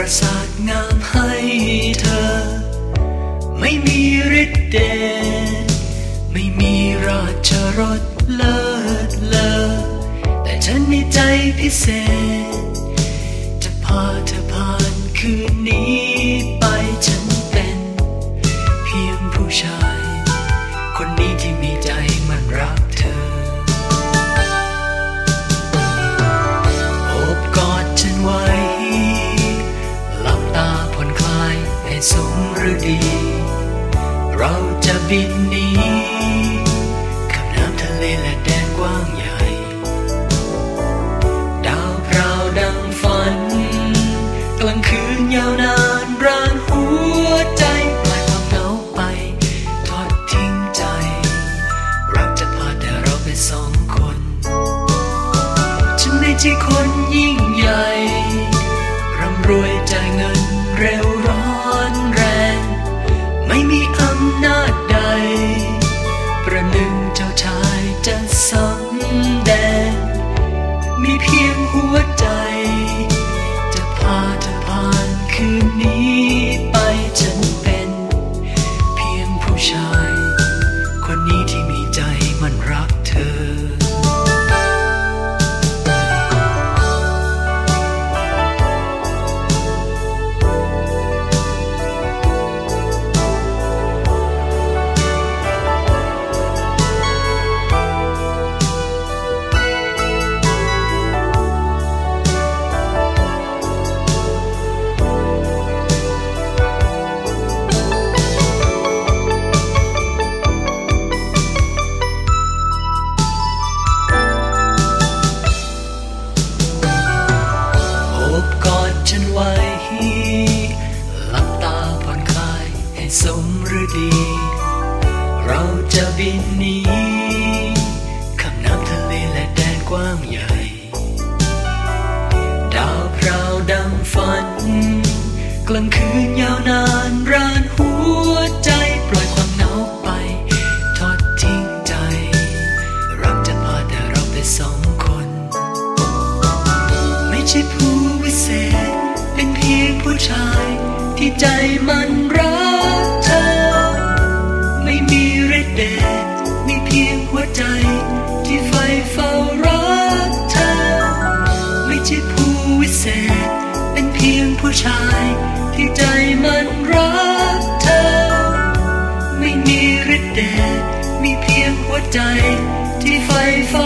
ประสาทงามให้เธอ ไม่มีฤทธิ์เดชไม่มีราชรสเลิศเลอแต่ฉันมีใจพิเศษ จะพาเธอผ่านคืนนี้ สมฤดี เราจะบินหนีข้ามน้ำทะเลและแดนกว้างใหญ่ ดาวพราวดังฝัน กลางคืนยาวนานร้านหัวใจปล่อยความเหงาไป ทอดทิ้งใจ รักจะพาแต่เราไปสองคน ฉันไม่ใช่คนยิ่งใหญ่ ร่ำรวยจ่ายเงินเร็วร้อน วใจ จะพาเธอผ่านคืนนี้ ดีเราจะบินหนีข้ามน้ำทะเลและแดนกว้างใหญ่ ดาวพราวดังฝัน กลางคืนยาวนานร้านหัวใจปล่อยความเหงาไป ทอดทิ้งใจ รักจะพาแต่เราไปสองคน ไม่ใช่ผู้วิเศษ เป็นเพียงผู้ชายที่ใจมันร แดชมีเพียงหัวใจที่ไฟฟ้า